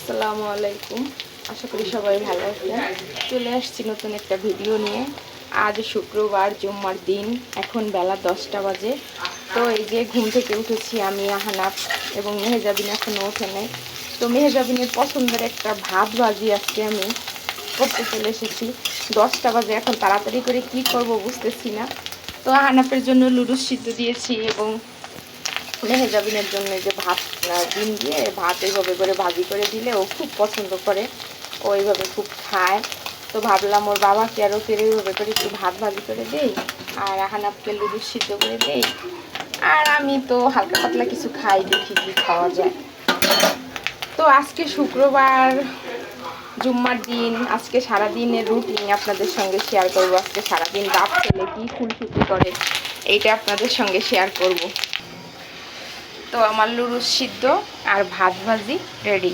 আসসালামু আলাইকুম। আশা করি সবাই ভালো আছেন। চলে আসছি নতুন একটা ভিডিও নিয়ে। আজ শুক্রবার, জুম্মার দিন। এখন বেলা দশটা বাজে। তো এই যে ঘুম থেকে উঠেছি আমি আহানাপ এবং মেহেজাবিন এখনও ওঠে নাই। তো মেহেজাবিনের পছন্দের একটা ভাত ভাজি আজকে আমি করতে চলে এসেছি। দশটা বাজে, এখন তাড়াতাড়ি করে কি করব বুঝতেছি না। তো আহানাপের জন্য লুডুস সিদ্ধ দিয়েছি এবং মেহেজাবিনের জন্য যে ভাত ডিম দিয়ে ভাত এইভাবে করে ভাজি করে দিলে ও খুব পছন্দ করে। ও এইভাবে খুব খায়। তো ভাবলাম ওর বাবাকে আরও ফের এইভাবে করে একটু ভাত ভাজি করে দেই আর আহানাপকে লুডু সিদ্ধ করে দেই। আর আমি তো হালকা পাতলা কিছু খাই, দেখি কি খাওয়া যায়। তো আজকে শুক্রবার, জুম্মার দিন, আজকে সারাদিনের রুটিন আপনাদের সঙ্গে শেয়ার করব। আজকে সারাদিন রাত ছেলে কি ফুলফুটি করে, এইটা আপনাদের সঙ্গে শেয়ার করব। তো আমার লুরুস সিদ্ধ আর ভাত ভাজি রেডি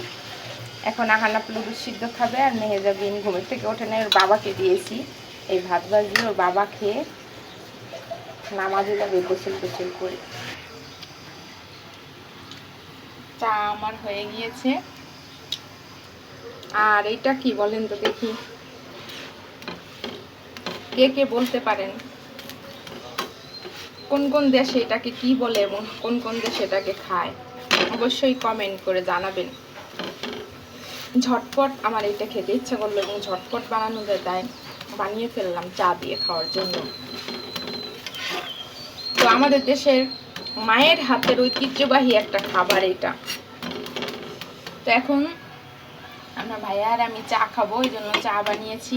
এখন আহানাপ লুরুস সিদ্ধ খাবে আর মেহেজাবিন ঘুমের থেকে ওঠে না ওর বাবাকে দিয়েছি। এই ভাত ভাজি ওর বাবা খেয়ে নামাজে যাবে, গোসল গোসল করে। চা আমার হয়ে গিয়েছে। আর এইটা কি বলেন তো দেখি। কে কে বলতে পারেন? কোন কোন দেশে এটাকে কি বলে এবং কোন কোন দেশে এটাকে খায়, অবশ্যই কমেন্ট করে জানাবেন। ঝটপট আমার এটা খেতে ইচ্ছা করল এবং ঝটপট বানানো যায়, তাই বানিয়ে ফেললাম চা দিয়ে খাওয়ার জন্য। তো আমাদের দেশের মায়ের হাতের ঐতিহ্যবাহী একটা খাবার এটা। তো এখন আমরা ভাইয়া আর আমি চা খাব, এই জন্য চা বানিয়েছি।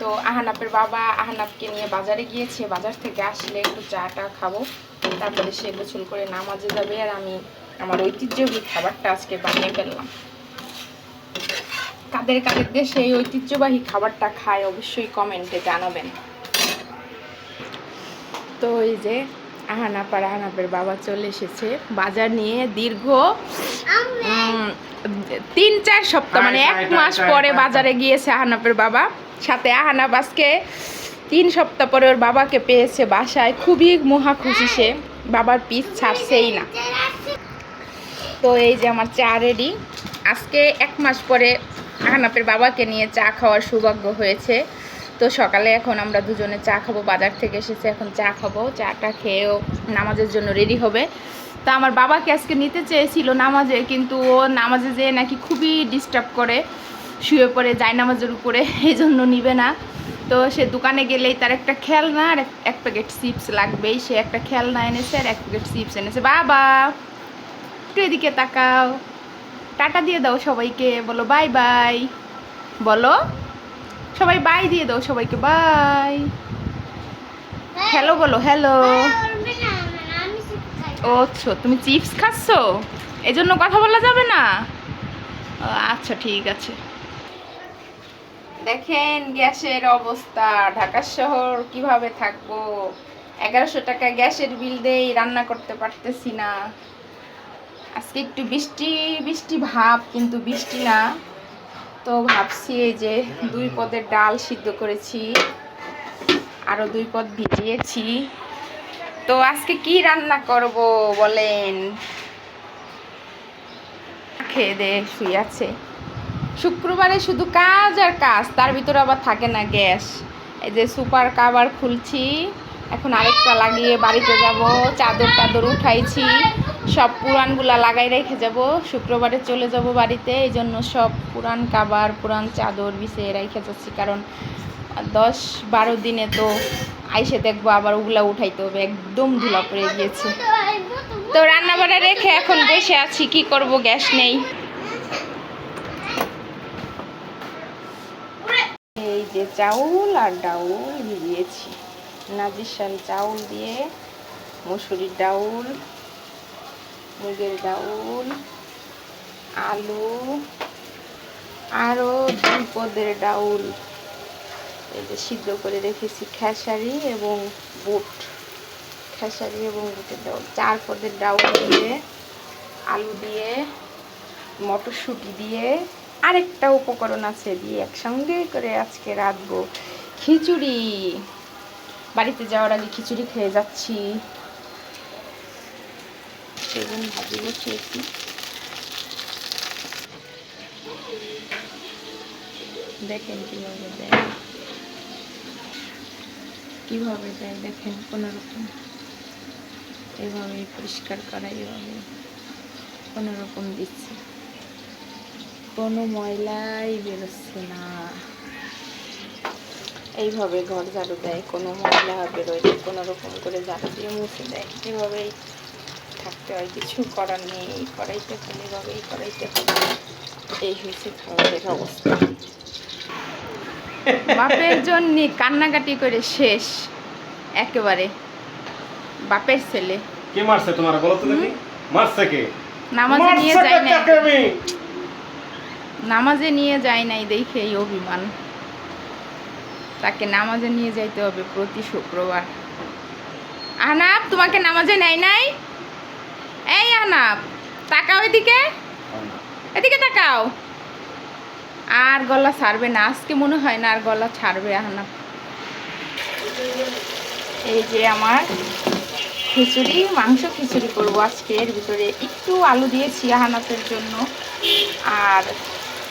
তো আহানাপের বাবা আহানাপকে নিয়ে বাজারে গিয়েছে। বাজার থেকে আসলে একটু চাটা খাব। তারপরে সে গোসল করে নামাজে যাবে আর আমি আমার ঐতিহ্যবাহী খাবারটা আজকে বানিয়ে ফেললাম। কাদের কাদের দেশে এই ঐতিহ্যবাহী খাবারটা খায় অবশ্যই কমেন্টে জানাবেন। তো এই যে আহানাপ আর আহানাপের বাবা চলে এসেছে বাজার নিয়ে দীর্ঘ তিন চার সপ্তাহ মানে এক মাস পরে বাজারে গিয়েছে আহানাপের বাবা। সাথে আহানাপ আজকে তিন সপ্তাহ পরে ওর বাবাকে পেয়েছে বাসায়। খুবই মহা খুশি সে। বাবার পিস ছাড়ছেই না। তো এই যে আমার চা রেডি আজকে এক মাস পরে আহানাপের বাবাকে নিয়ে চা খাওয়ার সৌভাগ্য হয়েছে। তো সকালে এখন আমরা দুজনে চা খাব, বাজার থেকে এসেছে, এখন চা খাব। চাটা খেয়েও নামাজের জন্য রেডি হবে। তা আমার বাবাকে আজকে নিতে চেয়েছিল নামাজে, কিন্তু ও নামাজে যেয়ে নাকি খুবই ডিস্টার্ব করে। শুয়ে পড়ে যায় নামাজের উপরে এই জন্য নিবে না। তো সে দোকানে গেলেই তার একটা খেলনা আর এক- প্যাকেট চিপস লাগবেই। সে একটা খেলনা এনেছে আর এক প্যাকেট চিপস এনেছে। বাবা একটু এদিকে তাকাও। টাটা দিয়ে দাও সবাইকে। বলো বাই বাই। বলো সবাই বাই দিয়ে দাও সবাইকে। বাই। হ্যালো বলো হ্যালো। ও আচ্ছা তুমি চিপস খাচ্ছ? এই জন্য কথা বলা যাবে না? আচ্ছা ঠিক আছে। দেখেন গ্যাসের অবস্থা। ঢাকা শহর কীভাবে থাকব? এগারোশো টাকা গ্যাসের বিল দেই, রান্না করতে পারতেছি না। আজকে একটু বৃষ্টি বৃষ্টি ভাব, কিন্তু বৃষ্টি না। তো ভাবছি যে দুই পদের ডাল সিদ্ধ করেছি আরও দুই পদ ভিজিয়েছি। তো আজকে কি রান্না করব বলেন? খেয়ে দে শুয়ে আছে। শুক্রবারে শুধু কাজ আর কাজ, তার ভিতরে আবার থাকে না গ্যাস। এই যে সুপার কাভার খুলছি, এখন আরেকটা লাগিয়ে বাড়িতে যাব, চাদর টাদর উঠাইছি, সব পুরানগুলা লাগাই রেখে যাব। শুক্রবারে চলে যাব বাড়িতে, এই জন্য সব পুরান কাবার পুরান চাদর বিছিয়ে রেখে যাচ্ছি, কারণ দশ বারো দিনে তো আইসে দেখব আবার ওগুলা উঠাইতে হবে, একদম ধুলা পড়ে গিয়েছে। তো রান্না বাড়া রেখে এখন বসে আছি, কি করব, গ্যাস নেই। যে চাউল আর ডাউল ভিজিয়েছি নাজিসান চাউল দিয়ে, মুসুরির ডাউল, মুগের ডাউল, আলু, আরও দুই পদের ডাউল। এই যে সিদ্ধ করে রেখেছি খেসারি এবং বুট। খেসারি এবং বুটের ডাউল। চার পদের ডাউল দিয়ে, আলু দিয়ে, মটরশুঁটি দিয়ে আরেকটা উপকরণ আছে দিয়ে একসঙ্গে করে আজকে রাঁধবো খিচুড়ি। বাড়িতে যাওয়ার আগে খিচুড়ি খেয়ে যাচ্ছি। দেখেন কীভাবে দেয়। কীভাবে দেয় দেখেন কোনো রকম এভাবে পরিষ্কার করা এভাবে কোনো রকম দিচ্ছে। কোনো ময়লাই বেরোচ্ছে না। এইভাবে ঘর ঝাড়ু দেয় কোনো ময়লা বেরোয় না কোনো রকম করে ঝাড়ু দিয়ে মুছে দেয়। এভাবেই থাকতে হয় কিছু করার নেই এই করাইতে হবে এভাবেই করাইতে হবে এই হয়েছে খাবারের অবস্থা। বাপের জন্য কান্নাকাটি করে শেষ একেবারে। বাপের ছেলে। কে মারছে তোমার? বলো তো দেখি। মারছে কে? নামাজে নিয়ে যায় আমি? নামাজে নিয়ে যায় নাই দেখে এই অভিমান। তাকে নামাজে নিয়ে যাইতে হবে প্রতি শুক্রবার। আহনাব, তোমাকে নামাজে নেয় নাই? এই আহনাব, তাকাও এদিকে। এদিকে তাকাও। আর গলা ছাড়বে না, আজকে মনে হয় না আর গলা ছাড়বে আহনাব। এই যে আমার খিচুড়ি, মাংস খিচুড়ি করব আজকে। এর ভিতরে একটু আলু দিয়েছি আহানাতের জন্য। আর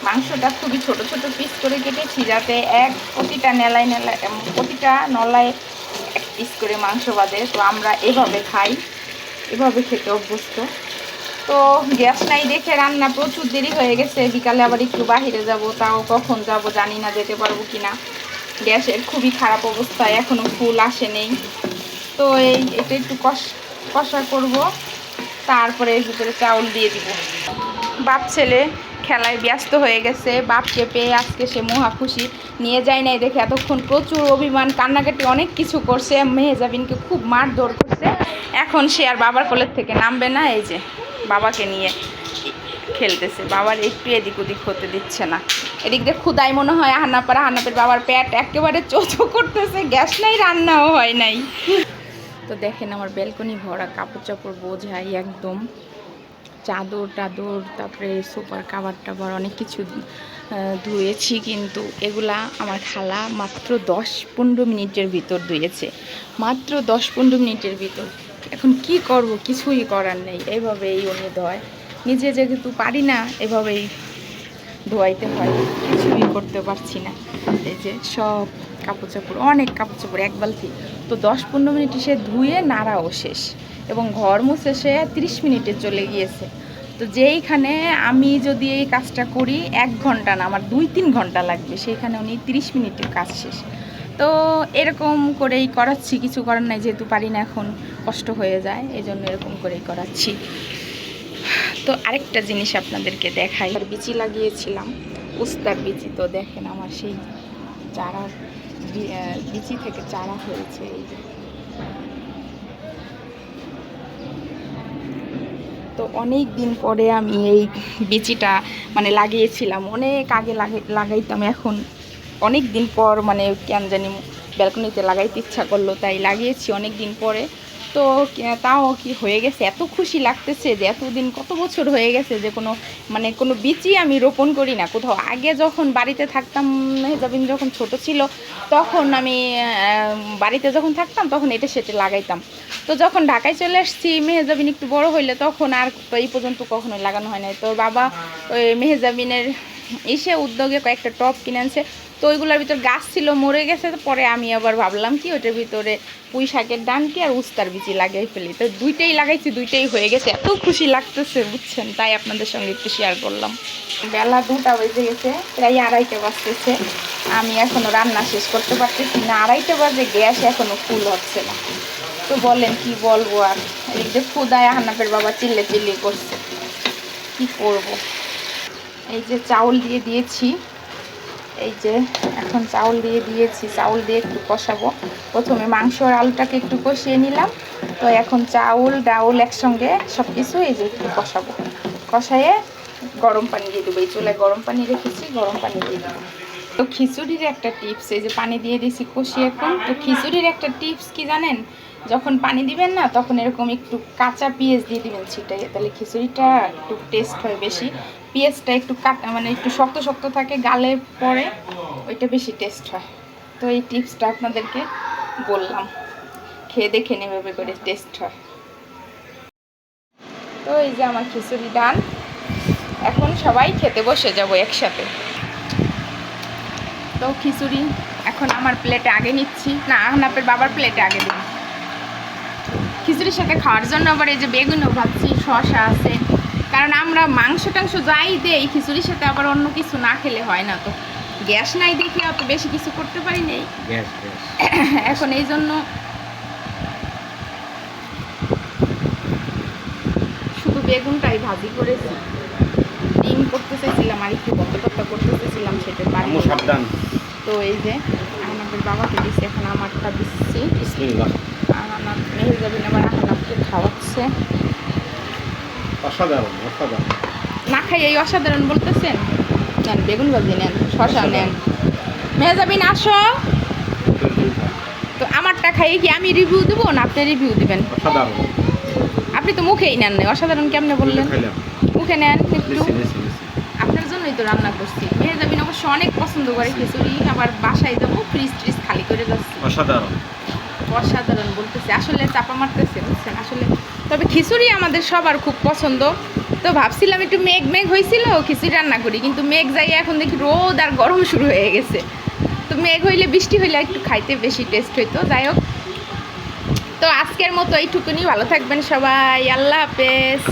মাংসটা খুবই ছোট ছোট পিস করে কেটেছি যাতে এক প্রতিটা নেলায় নেলায় প্রতিটা নলায় এক পিস করে মাংস বাদে তো আমরা এভাবে খাই, এভাবে খেতে অভ্যস্ত। তো গ্যাস নাই দেখে রান্না প্রচুর দেরি হয়ে গেছে, বিকালে আবার একটু বাহিরে যাব, তাও কখন যাব জানি না, যেতে পারব কিনা। গ্যাসের খুবই খারাপ অবস্থা এখনও ফুল আসে নেই। তো এই, এটা একটু কষ, কষা করব, তারপরে এর ভিতরে চাউল দিয়ে দিব। বাপ ছেলে খেলায় ব্যস্ত হয়ে গেছে, বাপকে পেয়ে আজকে সে মহা খুশি। নিয়ে যায় নাই দেখে এতক্ষণ প্রচুর অভিমান, কান্নাকাটি অনেক কিছু করছে, মেহেজাবিনকে খুব মারধর করছে। এখন সে আর বাবার কোলের থেকে নামবে না, এই যে বাবাকে নিয়ে খেলতেছে। বাবার একটু এদিক ওদিক হতে দিচ্ছে না। এদিক দিয়ে ক্ষুদাই মনে হয় হান্নাপাড়া হান্নাপের বাবার প্যাট একেবারে চোচো করতেছে, গ্যাস নাই, রান্নাও হয় নাই। তো দেখেন আমার ব্যালকনি ভরা কাপড় চাপড় বোঝাই একদম চাদর টাদর, তারপরে সুপার কাবার টাবার অনেক কিছু ধুয়েছি কিন্তু এগুলা আমার খালা মাত্র দশ পনেরো মিনিটের ভিতর ধুয়েছে। মাত্র দশ পনেরো মিনিটের ভিতর। এখন কি করব? কিছুই করার নেই। এইভাবেই উনি ধয়। নিজে যেহেতু পারি না, এভাবেই ধোয়াইতে হয়। কিছুই করতে পারছি না। এই যে সব কাপড় চাপড় অনেক কাপড় চাপড় এক বালতি। তো দশ পনেরো মিনিটে সে ধুয়ে নাড়াও শেষ। এবং ঘর মুছে সে তিরিশ মিনিটে চলে গিয়েছে। তো যেইখানে আমি যদি এই কাজটা করি, এক ঘণ্টা না, আমার দুই তিন ঘণ্টা লাগবে। সেইখানে উনি তিরিশ মিনিটের কাজ শেষ। তো এরকম করেই করাচ্ছি, কিছু করার নাই, যেহেতু পারি না এখন, কষ্ট হয়ে যায় এই জন্য এরকম করেই করাচ্ছি। তো আরেকটা জিনিস আপনাদেরকে দেখাই। আর বিচি লাগিয়েছিলাম, উস্তার বিচি তো দেখেন আমার সেই চারা বিচি থেকে চারা হয়েছে, এই তো অনেক দিন পরে আমি এই বিচিটা মানে লাগিয়েছিলাম। অনেক আগে লাগাই লাগাইতাম এখন। অনেক দিন পর মানে কেন জানি ব্যালকনিতে লাগাইতে ইচ্ছা করল, তাই লাগিয়েছি অনেক দিন পরে। তো তাও কি হয়ে গেছে? এত খুশি লাগতেছে যে এতদিন কত বছর হয়ে গেছে যে কোনো মানে কোনো বীজই আমি রোপণ করি না কোথাও। আগে যখন বাড়িতে থাকতাম, মেহজাবিন যখন ছোট ছিল, তখন আমি বাড়িতে যখন থাকতাম, তখন এটা সেটা লাগাইতাম। তো যখন ঢাকায় চলে আসছি, মেহেজাবিন একটু বড় হইলে তখন আর এই পর্যন্ত কখনো লাগানো হয় নাই। তো বাবা ওই মেহেজাবিনের এসে উদ্যোগে কয়েকটা টপ কিনে আনছে। তো ওইগুলোর ভিতর গাছ ছিল, মরে গেছে। পরে আমি আবার ভাবলাম কি ওটার ভিতরে পুঁই শাকের ডানটি আর উস্তার বিচি লাগাই ফেলি। তো দুইটাই লাগাইছি, দুইটাই হয়ে গেছে। এত খুশি লাগতেছে, বুঝছেন? তাই আপনাদের সঙ্গে একটু শেয়ার করলাম। বেলা দুটা বেজে গেছে, প্রায় আড়াইটা বাজতেছে। আমি এখনও রান্না শেষ করতে পারতেছি না। আড়াইটা বাজে, গ্যাস এখনও ফুল হচ্ছে না। তো বলেন কি বলব আর? এই যে ক্ষুদায় হান্নাপের বাবা চিল্লে চিল্লি করছে। কি করব? এই যে চাউল দিয়ে দিয়েছি। এই যে এখন চাউল দিয়ে দিয়েছি, চাউল দিয়ে একটু কষাবো। প্রথমে মাংস আর আলুটাকে একটু কষিয়ে নিলাম। তো এখন চাউল, ডাউল একসঙ্গে সব কিছু এই যে একটু কষাবো। কষায়ে গরম পানি দিয়ে দেবো। এই চুলায় গরম পানি রেখেছি, গরম পানি দিয়ে দেবো। তো খিচুড়ির একটা টিপস, এই যে পানি দিয়ে দিয়েছি কষিয়ে এখন। তো খিচুড়ির একটা টিপস কি জানেন? যখন পানি দিবেন না, তখন এরকম একটু কাঁচা পেঁয়াজ দিয়ে দিবেন ছিটাই তাহলে খিচুড়িটা একটু টেস্ট হয় বেশি। পেঁয়াজটা একটু কাটা মানে একটু শক্ত শক্ত থাকে, গালে পরে ওইটা বেশি টেস্ট হয়। তো এই টিপসটা আপনাদেরকে বললাম। খেয়ে দেখে নেবে করে টেস্ট হয়। তো এই যে আমার খিচুড়ি ডান। এখন সবাই খেতে বসে যাব একসাথে। তো খিচুড়ি এখন আমার প্লেটে আগে নিচ্ছি। না আহনাপের বাবার প্লেটে আগে দিই খিচুড়ির সাথে খাওয়ার জন্য আবার এই যে বেগুনও ভাবছি শশা আছে। কারণ আমরা মাংস টাংস যাই দেই খিচুড়ির সাথে আবার অন্য কিছু না খেলে হয় না তো। গ্যাস নাই দেখি অত বেশি কিছু করতে পারি নাই। এখন এই জন্য শুধু বেগুনটাই ভাজি করেছি। ডিম করতে চাইছিলাম আর একটু কত করতে চাইছিলাম সেটা পারি সাবধান। তো এই যে আমাদের বাবাকে দিচ্ছি এখন আমারটা দিচ্ছি। বিসমিল্লাহ আহানাত আবার আহানাতকে খাওয়াচ্ছে। অসাধারণ অসাধারণ। না খাই এই অসাধারণ বলতেছেন? নেন বেগুন ভাজি নেন শশা নেন। মেহেজাবিন আসো। তো আমারটা খাইয়ে কি আমি রিভিউ দেবো না আপনি রিভিউ দিবেন? আপনি তো মুখেই নেন অসাধারণ কেমনে বললেন? মুখে নেন একটু। আপনার জন্যই তো রান্না করছি। মেহেজাবিন অবশ্য অনেক পছন্দ করে খিচুড়ি আবার বাসায় দেবো ফ্রিজ ট্রিজ খালি করে যাচ্ছি। অসাধারণ। অসাধারণ বলতেছে। আসলে চাপা মারতেছে, বুঝছেন? আসলে তবে খিচুড়ি আমাদের সবার খুব পছন্দ। তো ভাবছিলাম একটু মেঘ মেঘ হয়েছিল, খিচুড়ি রান্না করি। কিন্তু মেঘ যাই এখন দেখি রোদ আর গরম শুরু হয়ে গেছে। তো মেঘ হইলে বৃষ্টি হইলে একটু খাইতে বেশি টেস্ট হইতো। যাই হোক। তো আজকের মতো এইটুকুনি। ভালো থাকবেন সবাই। আল্লাহ হাফেজ।